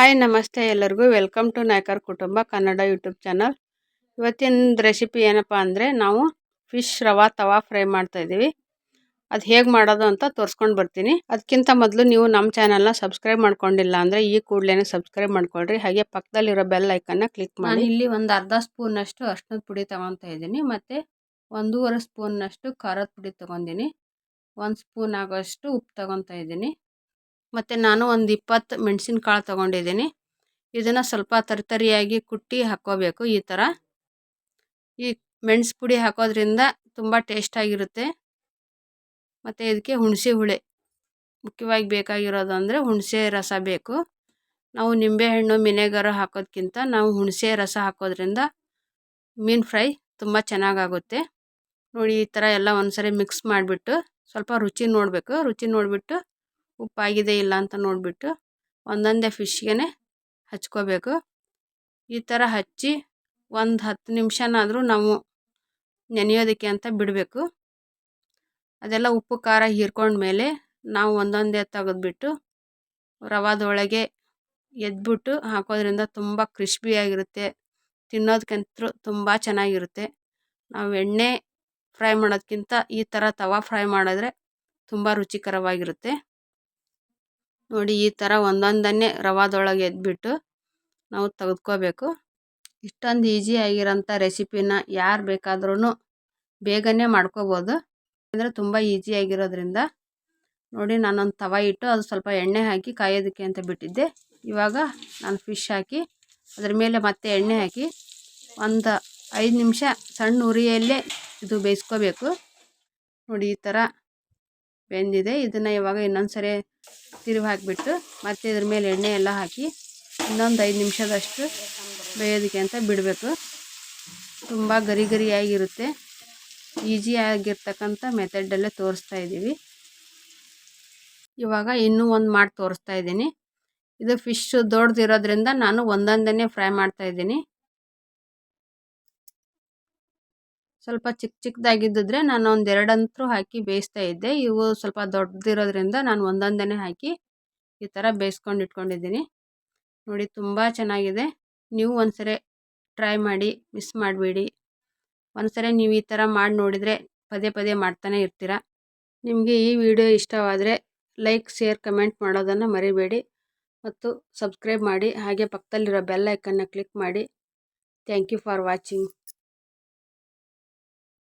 Hi ನಮಸ್ತೆ ಎಲ್ಲರಿಗೂ. Welcome to Naikar ಕುಟುಂಬ ಕನ್ನಡ ಯೂಟ್ಯೂಬ್ ಚಾನಲ್ ಇವತ್ತಿನ ರೆಸಿಪಿ ಏನಪ್ಪ ಅಂದರೆ ನಾವು ಫಿಶ್ ರವಾ, ತವಾ ಫ್ರೈ ಮಾಡ್ತಾ ಇದ್ದೀವಿ. ಅದು ಹೇಗೆ ಮಾಡೋದು ಅಂತ ತೋರಿಸ್ಕೊಂಡು ಬರ್ತೀನಿ. ಅದಕ್ಕಿಂತ ಮೊದಲು ನೀವು ನಮ್ಮ ಚಾನಲ್ನ ಸಬ್ಸ್ಕ್ರೈಬ್ ಮಾಡ್ಕೊಂಡಿಲ್ಲ ಅಂದರೆ ಈ ಕೂಡಲೇ ಸಬ್ಸ್ಕ್ರೈಬ್ ಮಾಡ್ಕೊಳ್ರಿ. ಹಾಗೆ ಪಕ್ಕದಲ್ಲಿರೋ ಬೆಲ್ ಐಕನ್ನ ಕ್ಲಿಕ್ ಮಾಡಿ. ಇಲ್ಲಿ ಒಂದು ಅರ್ಧ ಸ್ಪೂನಷ್ಟು ಅರ್ಶಿನದ ಪುಡಿ ತೊಗೊತಾ ಇದ್ದೀನಿ. ಮತ್ತು ಒಂದೂವರೆ ಸ್ಪೂನ್ನಷ್ಟು ಖಾರದ ಪುಡಿ ತೊಗೊಂಡಿನಿ ಒಂದು ಸ್ಪೂನ್ ಆಗೋಷ್ಟು ಉಪ್ಪು ತೊಗೊತಾ ಇದ್ದೀನಿ. ಮತ್ತು ನಾನು ಒಂದು ಇಪ್ಪತ್ತು ಮೆಣಸಿನ್ಕಾಳು ತೊಗೊಂಡಿದ್ದೀನಿ. ಇದನ್ನು ಸ್ವಲ್ಪ ತರಿತರಿಯಾಗಿ ಕುಟ್ಟಿ ಹಾಕ್ಕೋಬೇಕು ಈ ಥರ ಈ ಮೆಣಸು ಪುಡಿ ಹಾಕೋದ್ರಿಂದ ತುಂಬ ಟೇಸ್ಟಾಗಿರುತ್ತೆ ಮತ್ತು ಇದಕ್ಕೆ ಹುಣಸೆ ಹುಳಿ ಮುಖ್ಯವಾಗಿ ಬೇಕಾಗಿರೋದು ಅಂದರೆ ಹುಣಸೆ ರಸ ಬೇಕು. ನಾವು ನಿಂಬೆಹಣ್ಣು ವಿನೆಗರ್ ಹಾಕೋದಕ್ಕಿಂತ ನಾವು ಹುಣಸೆ ರಸ ಹಾಕೋದ್ರಿಂದ ಮೀನು ಫ್ರೈ ತುಂಬ ಚೆನ್ನಾಗಾಗುತ್ತೆ. ನೋಡಿ ಈ ಥರ ಎಲ್ಲ ಒಂದ್ಸರಿ ಮಿಕ್ಸ್ ಮಾಡಿಬಿಟ್ಟು ಸ್ವಲ್ಪ ರುಚಿ ನೋಡಬೇಕು. ರುಚಿ ನೋಡಿಬಿಟ್ಟು ಉಪ್ಪಾಗಿದೆ ಇಲ್ಲ ಅಂತ ನೋಡಿಬಿಟ್ಟು ಒಂದೊಂದೇ ಫಿಶ್ಗೆ ಹಚ್ಕೋಬೇಕು. ಈ ಥರ ಹಚ್ಚಿ ಒಂದು ಹತ್ತು ನಿಮಿಷನಾದರೂ ನಾವು ನೆನೆಯೋದಕ್ಕೆ ಅಂತ ಬಿಡಬೇಕು. ಅದೆಲ್ಲ ಉಪ್ಪು, ಖಾರ ಹೀರ್ಕೊಂಡ್ಮೇಲೆ ನಾವು ಒಂದೊಂದೇ ತೆಗೆದ್ಬಿಟ್ಟು ರವಾದೊಳಗೆ ಎದ್ಬಿಟ್ಟು ಹಾಕೋದ್ರಿಂದ ತುಂಬ ಕ್ರಿಸ್ಪಿಯಾಗಿರುತ್ತೆ ತಿನ್ನೋದಕ್ಕಂತೂ ತುಂಬ ಚೆನ್ನಾಗಿರುತ್ತೆ. ನಾವು ಎಣ್ಣೆ ಫ್ರೈ ಮಾಡೋದಕ್ಕಿಂತ ಈ ಥರ ತವಾ ಫ್ರೈ ಮಾಡಿದ್ರೆ ತುಂಬ ರುಚಿಕರವಾಗಿರುತ್ತೆ. ನೋಡಿ ಈ ಥರ ಒಂದೊಂದನ್ನೇ ರವಾದೊಳಗೆ ಎದ್ಬಿಟ್ಟು ನಾವು ತೆಗೆದ್ಕೋಬೇಕು. ಇಷ್ಟೊಂದು ಈಸಿ ಆಗಿರೋಂಥ ರೆಸಿಪಿನ ಯಾರು ಬೇಕಾದ್ರೂ ಬೇಗನೆ ಮಾಡ್ಕೋಬೋದು. ಅಂದರೆ ತುಂಬ ಈಸಿಯಾಗಿರೋದ್ರಿಂದ ನೋಡಿ ನಾನೊಂದು ತವ ಇಟ್ಟು ಅದು ಸ್ವಲ್ಪ ಎಣ್ಣೆ ಹಾಕಿ ಕಾಯೋದಕ್ಕೆ ಅಂತ ಬಿಟ್ಟಿದ್ದೆ. ಇವಾಗ ನಾನು ಫಿಶ್ ಹಾಕಿ ಅದ್ರ ಮೇಲೆ ಮತ್ತೆ ಎಣ್ಣೆ ಹಾಕಿ ಒಂದು ಐದು ನಿಮಿಷ ಸಣ್ಣ ಉರಿಯಲ್ಲೇ ಇದು ಬೇಯಿಸ್ಕೋಬೇಕು. ನೋಡಿ ಈ ಥರ ಬೆಂದಿದೆ. ಇದನ್ನು ಇವಾಗ ಇನ್ನೊಂದು ಸರಿ ತಿರುವಿ ಹಾಕಿಬಿಟ್ಟು ಮತ್ತು ಇದ್ರ ಮೇಲೆ ಎಣ್ಣೆ ಎಲ್ಲ ಹಾಕಿ ಇನ್ನೊಂದು ಐದು ನಿಮಿಷದಷ್ಟು ಬೇಯೋದಕ್ಕೆ ಅಂತ ಬಿಡಬೇಕು. ತುಂಬ ಗರಿ ಗರಿಯಾಗಿರುತ್ತೆ ಈಸಿಯಾಗಿರ್ತಕ್ಕಂಥ ಮೆಥಡಲ್ಲೇ ತೋರಿಸ್ತಾ ಇದ್ದೀವಿ ಇವಾಗ ಇನ್ನೂ ಒಂದು ಮಾಡಿ ತೋರಿಸ್ತಾ ಇದ್ದೀನಿ. ಇದು ಫಿಶ್ ದೊಡ್ಡದಿರೋದ್ರಿಂದ ನಾನು ಒಂದೊಂದನ್ನೇ ಫ್ರೈ ಮಾಡ್ತಾ ಇದ್ದೀನಿ. ಸ್ವಲ್ಪ ಚಿಕ್ಕ ಚಿಕ್ಕದಾಗಿದ್ದಿದ್ರೆ ನಾನು ಒಂದು ಎರಡಂತರೂ ಹಾಕಿ ಬೇಯಿಸ್ತಾ ಇದ್ದೆ. ಇವು ಸ್ವಲ್ಪ ದೊಡ್ಡದಿರೋದ್ರಿಂದ ನಾನು ಒಂದೊಂದೇ ಹಾಕಿ ಈ ಥರ ಬೇಯಿಸ್ಕೊಂಡು ಇಟ್ಕೊಂಡಿದ್ದೀನಿ. ನೋಡಿ ತುಂಬ ಚೆನ್ನಾಗಿದೆ. ನೀವು ಒಂದ್ಸರಿ ಟ್ರೈ ಮಾಡಿ, ಮಿಸ್ ಮಾಡಬೇಡಿ. ಒಂದ್ಸರಿ ನೀವು ಈ ಥರ ಮಾಡಿ ನೋಡಿದರೆ ಪದೇ ಪದೇ ಮಾಡ್ತಾನೆ ಇರ್ತೀರ. ನಿಮಗೆ ಈ ವಿಡಿಯೋ ಇಷ್ಟವಾದರೆ ಲೈಕ್, ಶೇರ್, ಕಮೆಂಟ್ ಮಾಡೋದನ್ನು ಮರಿಬೇಡಿ. ಮತ್ತು ಸಬ್ಸ್ಕ್ರೈಬ್ ಮಾಡಿ, ಹಾಗೆ ಪಕ್ಕದಲ್ಲಿರೋ ಬೆಲ್ ಐಕನ್ನ ಕ್ಲಿಕ್ ಮಾಡಿ. Thank you for watching.